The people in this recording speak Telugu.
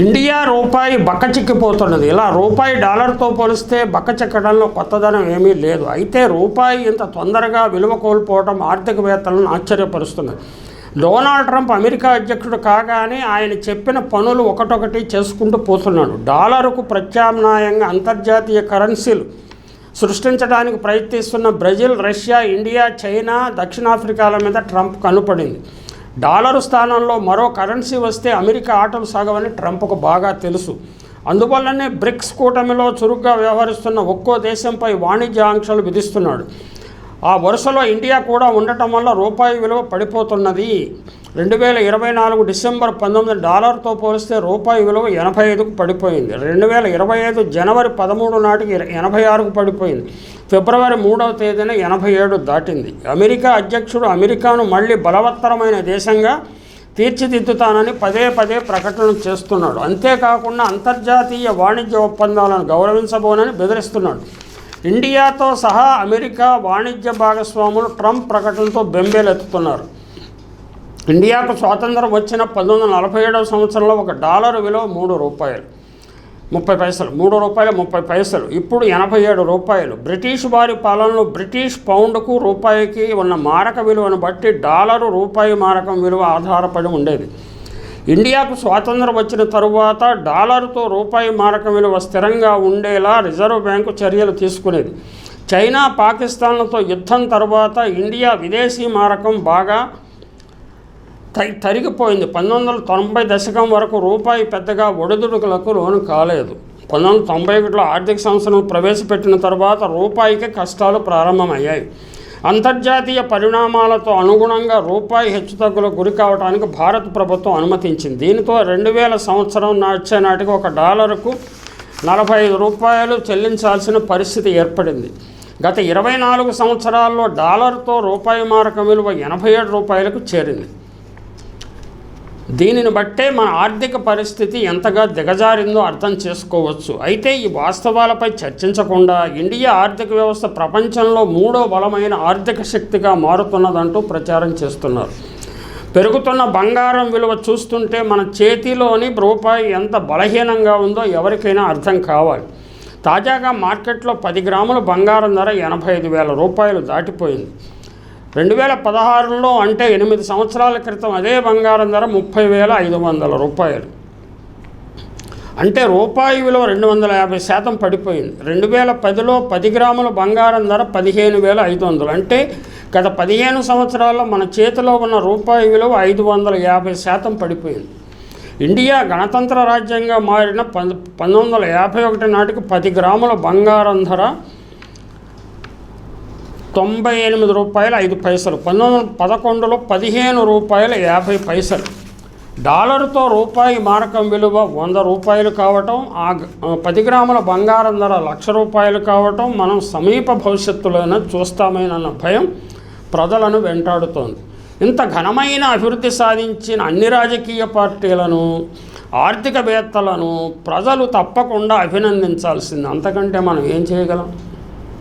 ఇండియా రూపాయి బక్కచిక్కిపోతున్నది. ఇలా రూపాయి డాలర్తో పోలిస్తే బక్కచిక్కడంలో కొత్తదనం ఏమీ లేదు. అయితే రూపాయి ఇంత తొందరగా విలువ కోల్పోవడం ఆర్థికవేత్తలను ఆశ్చర్యపరుస్తున్నది డొనాల్డ్ ట్రంప్ అమెరికా అధ్యక్షుడు కాగానే ఆయన చెప్పిన పనులు ఒకటొకటి చేసుకుంటూ పోతున్నాడు. డాలరుకు ప్రత్యామ్నాయంగా అంతర్జాతీయ కరెన్సీలు సృష్టించడానికి ప్రయత్నిస్తున్న బ్రెజిల్ రష్యా ఇండియా చైనా దక్షిణాఫ్రికాల మీద ట్రంప్ కనుపడింది. డాలరు స్థానంలో మరో కరెన్సీ వస్తే అమెరికా ఆటలు సాగవని ట్రంప్కు బాగా తెలుసు. అందువల్లనే బ్రిక్స్ కూటమిలో చురుగ్గా వ్యవహరిస్తున్న ఒక్కో దేశంపై వాణిజ్య ఆంక్షలు విధిస్తున్నాడు. ఆ వరుసలో ఇండియా కూడా ఉండటం వల్ల రూపాయి విలువ పడిపోతున్నది. రెండు వేల ఇరవై నాలుగు డిసెంబర్ పంతొమ్మిది డాలర్తో పోలిస్తే రూపాయి విలువ ఎనభై ఐదుకు పడిపోయింది. రెండు వేల ఇరవై ఐదు జనవరి పదమూడు నాటికి ఎనభై ఆరుకు పడిపోయింది. ఫిబ్రవరి మూడవ తేదీన ఎనభై ఏడు దాటింది. అమెరికా అధ్యక్షుడు అమెరికాను మళ్ళీ బలవత్తరమైన దేశంగా తీర్చిదిద్దుతానని పదే పదే ప్రకటన చేస్తున్నాడు. అంతేకాకుండా అంతర్జాతీయ వాణిజ్య ఒప్పందాలను గౌరవించబోనని బెదిరిస్తున్నాడు. ఇండియాతో సహా అమెరికా వాణిజ్య భాగస్వాములు ట్రంప్ ప్రకటనతో బెంబేలెత్తుతున్నారు. ఇండియాకు స్వాతంత్రం వచ్చిన పంతొమ్మిది వందల నలభై ఏడవ సంవత్సరంలో ఒక డాలర్ విలువ మూడు రూపాయలు. ముప్పై పైసలు మూడు రూపాయలు ముప్పై పైసలు. ఇప్పుడు ఎనభై ఏడు రూపాయలు. బ్రిటిష్ వారి పాలనలో బ్రిటిష్ పౌండ్కు రూపాయికి ఉన్న మారక విలువను బట్టి డాలరు రూపాయి మారకం విలువ ఆధారపడి ఉండేది. ఇండియాకు స్వాతంత్రం వచ్చిన తరువాత డాలర్తో రూపాయి మారక విలువ స్థిరంగా ఉండేలా రిజర్వ్ బ్యాంకు చర్యలు తీసుకునేది. చైనా పాకిస్తాన్లతో యుద్ధం తర్వాత ఇండియా విదేశీ మారకం బాగా తరిగిపోయింది. పంతొమ్మిది వందల తొంభై దశకం వరకు రూపాయి పెద్దగా ఒడిదుడుకులకు లోను కాలేదు. పంతొమ్మిది వందల తొంభై ఒకటిలో ఆర్థిక సంవత్సరం ప్రవేశపెట్టిన తర్వాత రూపాయికి కష్టాలు ప్రారంభమయ్యాయి. అంతర్జాతీయ పరిణామాలతో అనుగుణంగా రూపాయి హెచ్చుతగ్గులకు గురి కావడానికి భారత ప్రభుత్వం అనుమతించింది. దీనితో రెండు వేల సంవత్సరం నాచే నాటికి ఒక డాలరుకు నలభై ఐదు రూపాయలు చెల్లించాల్సిన పరిస్థితి ఏర్పడింది. గత ఇరవై నాలుగు సంవత్సరాల్లో డాలర్తో రూపాయి మారకం విలువ ఎనభై ఏడు రూపాయలకు చేరింది. దీనిని బట్టే మన ఆర్థిక పరిస్థితి ఎంతగా దిగజారిందో అర్థం చేసుకోవచ్చు. అయితే ఈ వాస్తవాలపై చర్చించకుండా ఇండియా ఆర్థిక వ్యవస్థ ప్రపంచంలో మూడో బలమైన ఆర్థిక శక్తిగా మారుతున్నదంటూ ప్రచారం చేస్తున్నారు. పెరుగుతున్న బంగారం విలువ చూస్తుంటే మన చేతిలోని రూపాయి ఎంత బలహీనంగా ఉందో ఎవరికైనా అర్థం కావాలి. తాజాగా మార్కెట్లో పది గ్రాముల బంగారం ధర ఎనభై ఐదు వేల రూపాయలు దాటిపోయింది. రెండు వేల పదహారులో అంటే ఎనిమిది సంవత్సరాల క్రితం అదే బంగారం ధర ముప్పై వేల ఐదు వందల రూపాయలు. అంటే రూపాయి విలువ రెండు వందల యాభై శాతం పడిపోయింది. రెండు వేల పదిలో పది గ్రాముల బంగారం ధర పదిహేను వేల ఐదు వందలు. అంటే గత పదిహేను సంవత్సరాల్లో మన చేతిలో ఉన్న రూపాయి విలువ ఐదు వందల యాభై శాతం పడిపోయింది. ఇండియా గణతంత్ర రాజ్యంగా మారిన పంతొమ్మిది వందల యాభై ఒకటి నాటికి పది గ్రాముల బంగారం ధర తొంభై ఎనిమిది రూపాయల ఐదు పైసలు పంతొమ్మిది వందల పదకొండులో పదిహేను రూపాయల యాభై పైసలు. డాలర్తో రూపాయి మారకం విలువ వంద రూపాయలు కావటం ఆ ఆ పది గ్రాముల బంగారం ధర లక్ష రూపాయలు కావటం మనం సమీప భవిష్యత్తులోనే చూస్తామేనన్న భయం ప్రజలను వెంటాడుతోంది. ఇంత ఘనమైన అభివృద్ధి సాధించిన అన్ని రాజకీయ పార్టీలను ఆర్థికవేత్తలను ప్రజలు తప్పకుండా అభినందించాల్సింది. అంతకంటే మనం ఏం చేయగలం?